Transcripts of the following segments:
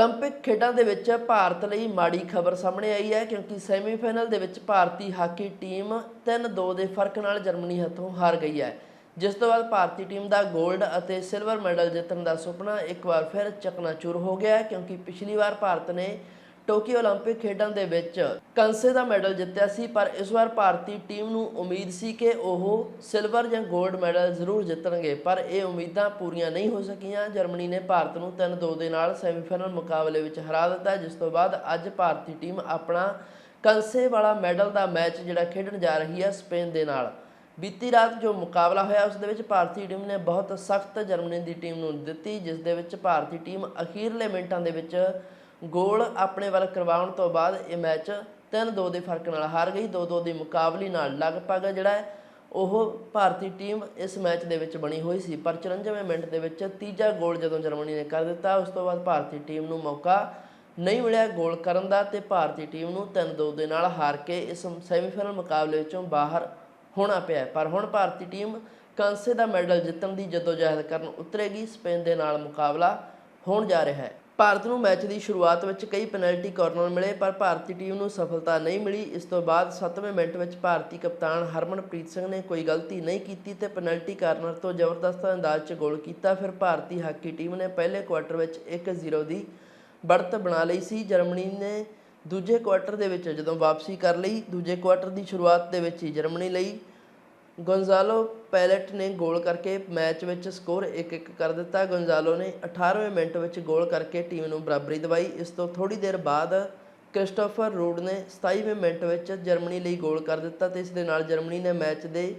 Olympic ਖੇਡਾਂ ਦੇ ਵਿੱਚ ਭਾਰਤ ਲਈ ਮਾੜੀ ਖਬਰ ਸਾਹਮਣੇ ਆਈ ਹੈ ਕਿਉਂਕਿ ਸੈਮੀਫਾਈਨਲ ਦੇ ਵਿੱਚ ਭਾਰਤੀ ਹਾਕੀ ਟੀਮ 3-2 ਦੇ ਫ਼ਰਕ ਨਾਲ ਜਰਮਨੀ ਹੱਥੋਂ ਹਾਰ ਗਈ ਹੈ। ਜਿਸ ਤੋਂ ਬਾਅਦ ਭਾਰਤੀ ਟੀਮ ਦਾ 골ਡ ਅਤੇ ਸਿਲਵਰ ਮੈਡਲ ਜਿੱਤਣ ਦਾ ਸੁਪਨਾ ਇੱਕ ਵਾਰ ਫਿਰ ਚਕਨਾਚੂਰ ਹੋ ਗਿਆ ਕਿਉਂਕਿ ਪਿਛਲੀ ਵਾਰ ਭਾਰਤ ਨੇ ਟੋਕੀਓ 올림픽 ਖੇਡਾਂ ਦੇ ਵਿੱਚ ਕੰਸੇ ਦਾ ਮੈਡਲ ਜਿੱਤਿਆ ਸੀ, ਪਰ ਇਸ ਵਾਰ ਭਾਰਤੀ ਟੀਮ ਨੂੰ ਉਮੀਦ ਸੀ ਕਿ ਉਹ ਸਿਲਵਰ ਜਾਂ 골ਡ ਮੈਡਲ ਜ਼ਰੂਰ ਜਿੱਤਣਗੇ, ਪਰ ਇਹ ਉਮੀਦਾਂ ਪੂਰੀਆਂ ਨਹੀਂ ਹੋ ਸਕੀਆਂ। ਜਰਮਨੀ ਨੇ ਭਾਰਤ ਨੂੰ 3-2 ਦੇ ਨਾਲ ਸੈਮੀਫਾਈਨਲ ਮੁਕਾਬਲੇ ਵਿੱਚ ਹਰਾ ਦਿੱਤਾ, ਜਿਸ ਤੋਂ ਬਾਅਦ ਅੱਜ ਭਾਰਤੀ ਟੀਮ ਆਪਣਾ ਕੰਸੇ ਵਾਲਾ ਮੈਡਲ ਦਾ ਮੈਚ ਜਿਹੜਾ ਖੇਡਣ ਜਾ ਰਹੀ ਹੈ ਸਪੇਨ ਦੇ ਨਾਲ। ਬੀਤੀ ਰਾਤ ਜੋ ਮੁਕਾਬਲਾ ਹੋਇਆ, ਉਸ ਦੇ ਵਿੱਚ ਭਾਰਤੀ ਟੀਮ ਨੇ ਬਹੁਤ ਸਖਤ ਜਰਮਨੀ ਦੀ ਟੀਮ ਨੂੰ ਦਿੱਤੀ, ਜਿਸ ਦੇ ਵਿੱਚ ਭਾਰਤੀ ਟੀਮ ਅਖੀਰਲੇ ਮਿੰਟਾਂ ਦੇ ਵਿੱਚ ਗੋਲ ਆਪਣੇ ਵੱਲ ਕਰਵਾਉਣ ਤੋਂ ਬਾਅਦ ਇਹ ਮੈਚ 3-2 ਦੇ ਫ਼ਰਕ ਨਾਲ ਹਾਰ ਗਈ 2-2 ਦੀ ਮੁਕਾਬਲੇ ਨਾਲ ਲਗਭਗ ਜਿਹੜਾ ਹੈ ਉਹ ਭਾਰਤੀ ਟੀਮ ਇਸ ਮੈਚ ਦੇ ਵਿੱਚ ਬਣੀ ਹੋਈ ਸੀ। ਪਰ 94 ਮਿੰਟ ਦੇ ਵਿੱਚ ਤੀਜਾ ਗੋਲ ਜਦੋਂ ਜਰਮਨੀ ਨੇ ਕਰ ਦਿੱਤਾ, ਉਸ ਤੋਂ ਬਾਅਦ ਭਾਰਤੀ ਟੀਮ ਨੂੰ ਮੌਕਾ ਨਹੀਂ ਮਿਲਿਆ ਗੋਲ ਕਰਨ ਦਾ ਤੇ ਭਾਰਤੀ ਟੀਮ ਨੂੰ 3-2 ਦੇ ਨਾਲ ਹਾਰ ਕੇ ਇਸ ਸੈਮੀਫਾਈਨਲ ਮੁਕਾਬਲੇ ਵਿੱਚੋਂ ਬਾਹਰ ਹੋਣਾ ਪਿਆ। ਪਰ ਹੁਣ ਭਾਰਤੀ ਟੀਮ ਕਾਂਸੇ ਦਾ ਮੈਡਲ ਜਿੱਤਣ ਦੀ ਜਦੋਜਹਿਦ ਕਰਨ ਉਤਰੇਗੀ। ਸਪੇਨ ਦੇ ਨਾਲ ਮੁਕਾਬਲਾ ਹੋਣ ਜਾ ਰਿਹਾ ਹੈ। ਭਾਰਤ ਨੂੰ ਮੈਚ ਦੀ ਸ਼ੁਰੂਆਤ ਵਿੱਚ ਕਈ ਪੈਨਲਟੀ ਕਾਰਨਰ ਮਿਲੇ, ਪਰ ਭਾਰਤੀ ਟੀਮ ਨੂੰ ਸਫਲਤਾ ਨਹੀਂ ਮਿਲੀ। ਇਸ ਤੋਂ ਬਾਅਦ 7ਵੇਂ ਮਿੰਟ ਵਿੱਚ ਭਾਰਤੀ ਕਪਤਾਨ ਹਰਮਨਪ੍ਰੀਤ ਸਿੰਘ ਨੇ ਕੋਈ ਗਲਤੀ ਨਹੀਂ ਕੀਤੀ ਤੇ ਪੈਨਲਟੀ ਕਾਰਨਰ ਤੋਂ ਜ਼ਬਰਦਸਤ ਅੰਦਾਜ਼ 'ਚ ਗੋਲ ਕੀਤਾ। ਫਿਰ ਭਾਰਤੀ ਹਾਕੀ ਟੀਮ ਨੇ ਪਹਿਲੇ ਕੁਆਟਰ ਵਿੱਚ 1-0 ਦੀ ਬੜਤ ਬਣਾ ਲਈ ਸੀ। ਜਰਮਨੀ ਨੇ ਦੂਜੇ ਕੁਆਟਰ ਦੇ ਵਿੱਚ ਜਦੋਂ ਵਾਪਸੀ ਕਰ ਲਈ, ਦੂਜੇ ਕੁਆਟਰ ਦੀ ਸ਼ੁਰੂਆਤ ਦੇ ਵਿੱਚ ਹੀ ਜਰਮਨੀ ਲਈ ਗੋਂਜ਼ਾਲੋ ਪੈਲਟ ਨੇ ਗੋਲ ਕਰਕੇ ਮੈਚ ਵਿੱਚ ਸਕੋਰ 1-1 ਕਰ ਦਿੱਤਾ। ਗੋਂਜ਼ਾਲੋ ਨੇ 18ਵੇਂ ਮਿੰਟ ਵਿੱਚ ਗੋਲ ਕਰਕੇ ਟੀਮ ਨੂੰ ਬਰਾਬਰੀ ਦਿਵਾਈ। ਇਸ ਤੋਂ ਥੋੜੀ ਦੇਰ ਬਾਅਦ ਕ੍ਰਿਸਟੋਫਰ ਰੂਡ ਨੇ 27ਵੇਂ ਮਿੰਟ ਵਿੱਚ ਜਰਮਨੀ ਲਈ ਗੋਲ ਕਰ ਦਿੱਤਾ ਤੇ ਇਸ ਦੇ ਨਾਲ ਜਰਮਨੀ ਨੇ ਮੈਚ ਦੇ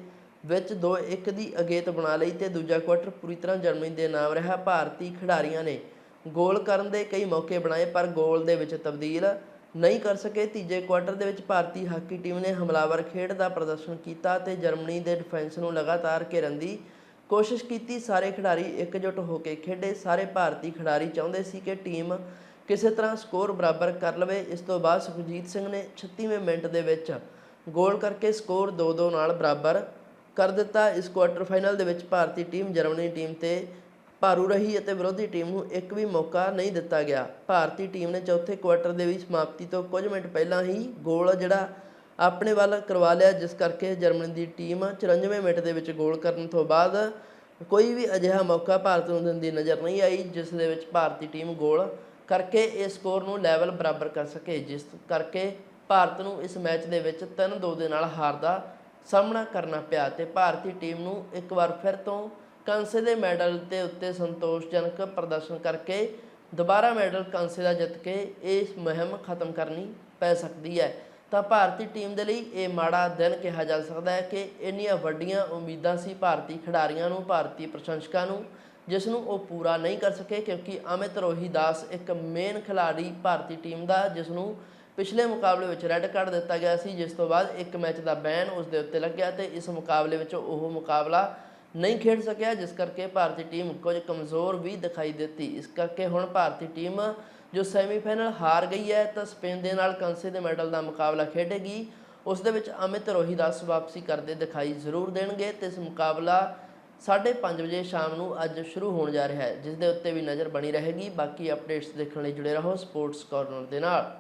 ਵਿੱਚ 2-1 ਦੀ ਅਗੇਤ ਬਣਾ ਲਈ ਤੇ ਦੂਜਾ ਕੁਆਟਰ ਪੂਰੀ ਤਰ੍ਹਾਂ ਜਰਮਨੀ ਦੇ ਨਾਮ ਰਿਹਾ। ਭਾਰਤੀ ਖਿਡਾਰੀਆਂ ਨੇ ਗੋਲ ਕਰਨ ਦੇ ਕਈ ਮੌਕੇ ਬਣਾਏ, ਪਰ ਗੋਲ ਦੇ ਵਿੱਚ ਤਬਦੀਲ ਨਹੀਂ ਕਰ ਸਕੇ, ਤੀਜੇ ਕੁਆਟਰ ਦੇ ਵਿੱਚ ਭਾਰਤੀ ਹਾਕੀ ਟੀਮ ਨੇ ਹਮਲਾਵਰ ਖੇਡ ਦਾ ਪ੍ਰਦਰਸ਼ਨ ਕੀਤਾ ਤੇ ਜਰਮਨੀ ਦੇ ਡਿਫੈਂਸ ਨੂੰ ਲਗਾਤਾਰ ਘੇਰਨ ਦੀ ਕੋਸ਼ਿਸ਼ ਕੀਤੀ। ਸਾਰੇ ਖਿਡਾਰੀ ਇਕਜੁੱਟ ਹੋ ਕੇ ਖੇਡੇ। ਸਾਰੇ ਭਾਰਤੀ ਖਿਡਾਰੀ ਚਾਹੁੰਦੇ ਸੀ ਕਿ ਟੀਮ ਕਿਸੇ ਤਰ੍ਹਾਂ ਸਕੋਰ ਬਰਾਬਰ ਕਰ ਲਵੇ। ਇਸ ਤੋਂ ਬਾਅਦ ਸੁਖਜੀਤ ਸਿੰਘ ਨੇ 36ਵੇਂ ਮਿੰਟ ਦੇ ਵਿੱਚ ਗੋਲ ਕਰਕੇ ਸਕੋਰ 2-2 ਨਾਲ ਬਰਾਬਰ ਕਰ ਦਿੱਤਾ। ਇਸ ਕੁਆਟਰ ਫਾਈਨਲ ਦੇ ਵਿੱਚ ਭਾਰਤੀ ਟੀਮ ਜਰਮਨੀ ਟੀਮ ਤੇ ਭਾਰੂ ਰਹੀ ਅਤੇ ਵਿਰੋਧੀ ਟੀਮ ਨੂੰ ਇੱਕ ਵੀ ਮੌਕਾ ਨਹੀਂ ਦਿੱਤਾ ਗਿਆ। ਭਾਰਤੀ ਟੀਮ ਨੇ ਚੌਥੇ ਕੁਆਟਰ ਦੇ ਵਿੱਚ ਸਮਾਪਤੀ ਤੋਂ ਕੁਝ ਮਿੰਟ ਪਹਿਲਾਂ ਹੀ ਗੋਲ ਜਿਹੜਾ ਆਪਣੇ ਵੱਲ ਕਰਵਾ ਲਿਆ, ਜਿਸ ਕਰਕੇ ਜਰਮਨੀ ਦੀ ਟੀਮ 94 ਮਿੰਟ ਦੇ ਵਿੱਚ ਗੋਲ ਕਰਨ ਤੋਂ ਬਾਅਦ ਕੋਈ ਵੀ ਅਜਿਹਾ ਮੌਕਾ ਭਾਰਤ ਨੂੰ ਦਿੰਦੀ ਨਜ਼ਰ ਨਹੀਂ ਆਈ, ਜਿਸ ਦੇ ਵਿੱਚ ਭਾਰਤੀ ਟੀਮ ਗੋਲ ਕਰਕੇ ਇਸ ਸਕੋਰ ਨੂੰ ਲੈਵਲ ਬਰਾਬਰ ਕਰ ਸਕੇ, ਜਿਸ ਕਰਕੇ ਭਾਰਤ ਨੂੰ ਇਸ ਮੈਚ ਦੇ ਵਿੱਚ 3-2 ਦੇ ਨਾਲ ਹਾਰ ਦਾ ਸਾਹਮਣਾ ਕਰਨਾ ਪਿਆ ਤੇ ਭਾਰਤੀ ਟੀਮ ਨੂੰ ਇੱਕ ਵਾਰ ਫਿਰ ਤੋਂ ਕਾਂਸੇ ਦੇ ਮੈਡਲ ਦੇ ਉੱਤੇ ਸੰਤੋਸ਼ਜਨਕ ਪ੍ਰਦਰਸ਼ਨ ਕਰਕੇ ਦੁਬਾਰਾ ਮੈਡਲ ਕਾਂਸੇ ਦਾ ਜਿੱਤ ਕੇ ਇਹ ਮੁਹਿੰਮ ਖਤਮ ਕਰਨੀ ਪੈ ਸਕਦੀ ਹੈ। ਤਾਂ ਭਾਰਤੀ ਟੀਮ ਦੇ ਲਈ ਇਹ ਮਾੜਾ ਦਿਨ ਕਿਹਾ ਜਾ ਸਕਦਾ ਹੈ ਕਿ ਇੰਨੀਆਂ ਵੱਡੀਆਂ ਉਮੀਦਾਂ ਸੀ ਭਾਰਤੀ ਖਿਡਾਰੀਆਂ ਨੂੰ, ਭਾਰਤੀ ਪ੍ਰਸ਼ੰਸਕਾਂ ਨੂੰ, ਜਿਸ ਨੂੰ ਉਹ ਪੂਰਾ ਨਹੀਂ ਕਰ ਸਕੇ ਕਿਉਂਕਿ ਅਮਿਤ ਰੋਹੀ ਦਾਸ ਇੱਕ ਮੇਨ ਖਿਡਾਰੀ ਭਾਰਤੀ ਟੀਮ ਦਾ, ਜਿਸ ਨੂੰ ਪਿਛਲੇ ਮੁਕਾਬਲੇ ਵਿੱਚ ਰੈੱਡ ਕਾਰਡ ਦਿੱਤਾ ਗਿਆ ਸੀ, ਜਿਸ ਤੋਂ ਬਾਅਦ ਇੱਕ ਮੈਚ ਦਾ ਬੈਨ ਉਸ ਦੇ ਉੱਤੇ ਲੱਗਿਆ ਤੇ ਇਸ ਮੁਕਾਬਲੇ ਵਿੱਚ ਉਹ ਮੁਕਾਬਲਾ ਨਹੀਂ ਖੇਡ ਸਕਿਆ, ਜਿਸ ਕਰਕੇ ਭਾਰਤੀ ਟੀਮ ਕੁਝ ਕਮਜ਼ੋਰ ਵੀ ਦਿਖਾਈ ਦਿੱਤੀ। ਇਸ ਕਰਕੇ ਹੁਣ ਭਾਰਤੀ ਟੀਮ ਜੋ ਸੈਮੀਫਾਈਨਲ ਹਾਰ ਗਈ ਹੈ, ਤਾਂ ਸਪੇਨ ਦੇ ਨਾਲ ਕੰਸੇ ਦੇ ਮੈਡਲ ਦਾ ਮੁਕਾਬਲਾ ਖੇਡੇਗੀ। ਉਸ ਦੇ ਵਿੱਚ ਅਮਿਤ ਰੋਹੀ ਦਾਸ ਵਾਪਸੀ ਕਰਦੇ ਦਿਖਾਈ ਜ਼ਰੂਰ ਦੇਣਗੇ ਤੇ ਇਸ ਮੁਕਾਬਲਾ 5:30 ਵਜੇ ਸ਼ਾਮ ਨੂੰ ਅੱਜ ਸ਼ੁਰੂ ਹੋਣ ਜਾ ਰਿਹਾ ਹੈ, ਜਿਸ ਦੇ ਉੱਤੇ ਵੀ ਨਜ਼ਰ ਬਣੀ ਰਹੇਗੀ। ਬਾਕੀ ਅਪਡੇਟਸ ਦੇਖਣ ਲਈ ਜੁੜੇ ਰਹੋ ਸਪੋਰਟਸ ਕਾਰਨਰ ਦੇ ਨਾਲ।